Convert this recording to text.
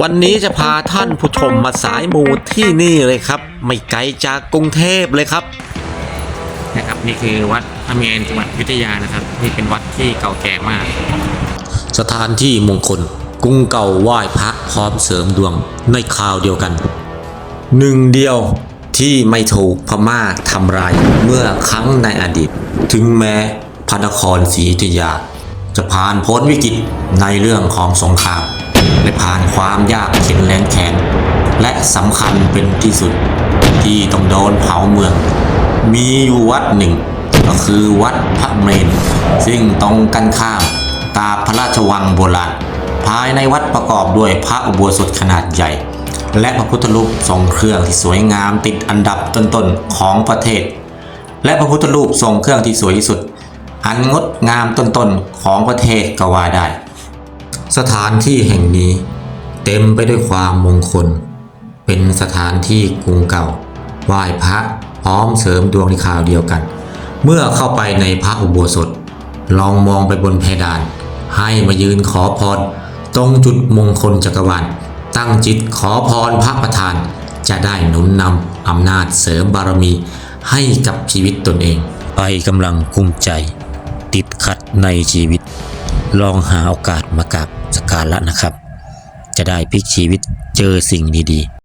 วันนี้จะพาท่านผู้ชมมาสายมูที่นี่เลยครับ ไม่ไกลจากกรุงเทพเลยครับนะครับนี่คือวัดพระเมรุจังหวัดอยุธยานะครับ นี่เป็นวัดที่เก่าแก่มาก สถานที่มงคลกรุงเก่าไหว้พระพร้อมเสริมดวงในคราวเดียวกัน หนึ่งเดียวที่ไม่ถูกพม่าทำลายเมื่อครั้งในอดีต ถึงแม้พระนครศรีอยุธยา จะผ่านพ้นวิกฤตในเรื่องของสงคราม และผ่านความยากเข็นแรงแค้นและสำคัญเป็นที่สุดที่ต้องโดนเผาเมือง มีอยู่วัดหนึ่ง ก็คือวัดพระเมรุซึ่งตรงกันข้ามตาพระราชวังโบราณภายในวัดประกอบด้วยพระอุโบสถขนาดใหญ่ และพระพุทธรูปทรงเครื่องที่สวยงามติดอันดับต้นๆของประเทศ และพระพุทธรูปทรงเครื่องที่สวยที่สุด อันงดงามต้นๆของประเทศก็ว่าได้ สถานที่แห่งนี้ เต็มไปด้วยความมงคล เป็นสถานที่กรุงเก่า ไหว้พระพร้อมเสริมดวงในข่าวเดียวกัน เมื่อเข้าไปในพระอุโบสถ ลองมองไปบนเพดาน ให้มายืนขอพร ตรงจุดมงคลจักรวาลตั้งจิตขอพรพระประธาน จะได้หนุนนำอำนาจเสริมบารมีให้กับชีวิตตนเอง ไปกำลังกุ้มใจ ติดขัดในชีวิต ลองหาโอกาสมากราบสกการะนะครับ จะได้พลิกชีวิตเจอสิ่งดีๆ